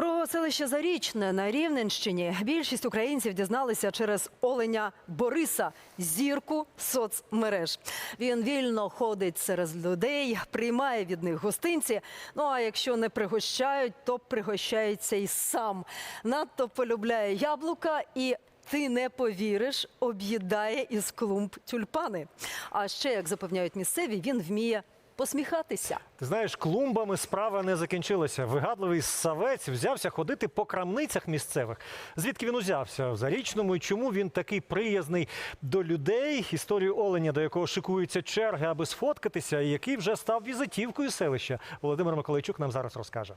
Про селище Зарічне на Рівненщині більшість українців дізналися через оленя Бориса, зірку соцмереж. Він вільно ходить серед людей, приймає від них гостинці. Ну а якщо не пригощають, то пригощається й сам. Надто полюбляє яблука і. Ти не повіриш, об'їдає із клумб тюльпани. А ще, як запевняють місцеві, він вміє посміхатися. Ти знаєш, клумбами справа не закінчилася. Вигадливий савець взявся ходити по крамницях місцевих. Звідки він узявся в зарічному і чому він такий приязний до людей? Історію оленя, до якого шикуються черги, аби сфоткатися, і який вже став візитівкою селища. Володимир Миколайчук нам зараз розкаже.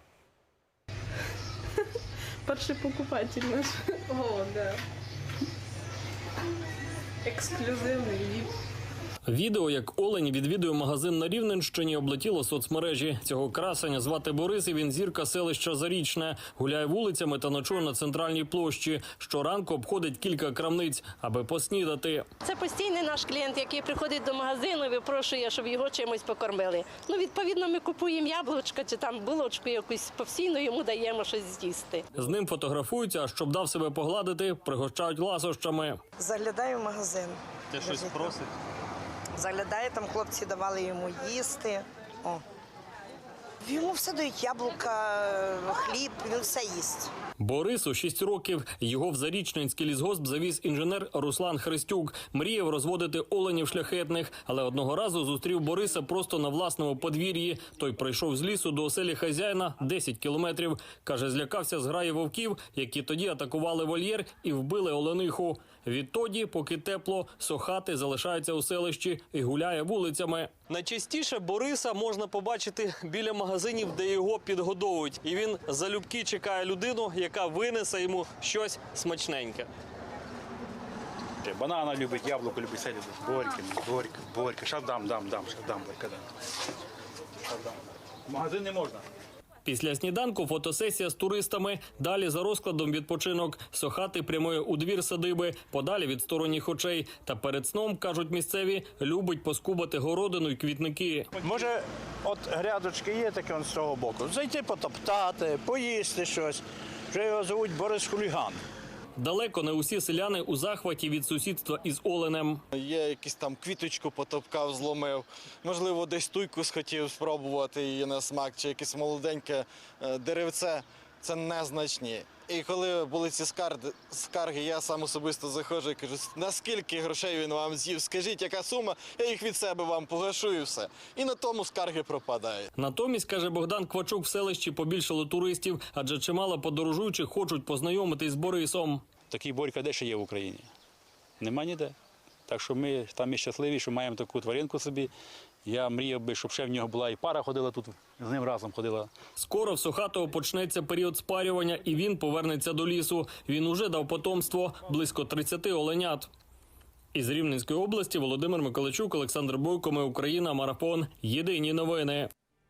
Перший покупатель наш. О, да. Ексклюзивний віп. Відео, як Олень відвідує магазин на Рівненщині, облетіло соцмережі. Цього красення звати Борис, і він зірка селища Зарічне. Гуляє вулицями та ночує на центральній площі. Щоранку обходить кілька крамниць, аби поснідати. Це постійний наш клієнт, який приходить до магазину і випрошує, щоб його чимось покормили. Ну, відповідно, ми купуємо яблучко чи там булочку якусь постійно йому даємо щось з'їсти. З ним фотографуються, а щоб дав себе погладити, пригощають ласощами. Заглядаю в магазин. Ти щось просить? Заглядає, там хлопці давали йому їсти. О. Йому все дають яблука, хліб, він все їсть. Борису 6 років. Його в Зарічненський лісгосп завіз інженер Руслан Христюк. Мріяв розводити оленів шляхетних, але одного разу зустрів Бориса просто на власному подвір'ї. Той прийшов з лісу до оселі хазяїна 10 кілометрів. Каже, злякався зграї вовків, які тоді атакували вольєр і вбили олениху. Відтоді, поки тепло, сохати залишається у селищі і гуляє вулицями. Найчастіше Бориса можна побачити біля магазинів, де його підгодовують, і він залюбки чекає людину, яка винесе йому щось смачненьке. Банана любить, яблуко любить, все любить. Борьки, борька, борька. Щас дам, дам, дам, щас дам, борька дам. Дам. В магазин не можна. Після сніданку фотосесія з туристами. Далі за розкладом відпочинок. Сохати прямує у двір садиби, подалі від сторонніх очей. Та перед сном кажуть місцеві, любить поскубати городину й квітники. Може, от грядочки є таке з того боку. Зайти потоптати, поїсти щось. Вже його звуть Борис Хуліган. Далеко не усі селяни у захваті від сусідства із оленем. Є якісь там квіточку потопкав, зломив. Можливо, десь туйку схотів спробувати її на смак, чи якесь молоденьке е, деревце. Це незначні. І коли були ці скарги, скарги, я сам особисто заходжу і кажу, наскільки грошей він вам з'їв, скажіть, яка сума, я їх від себе вам погашу і все. І на тому скарги пропадають. Натомість, каже Богдан Квачук, в селищі побільшало туристів, адже чимало подорожуючих хочуть познайомитись з Борисом. Такий борька де ще є в Україні? Нема ніде. Так що ми там і щасливі, що маємо таку тваринку собі. Я мріяв би, щоб ще в нього була і пара ходила тут, з ним разом ходила. Скоро в Сухатого почнеться період спарювання, і він повернеться до лісу. Він уже дав потомство близько 30 оленят. Із Рівненської області Володимир Миколачук, Олександр Бойко, Ми Україна, Марафон. Єдині новини.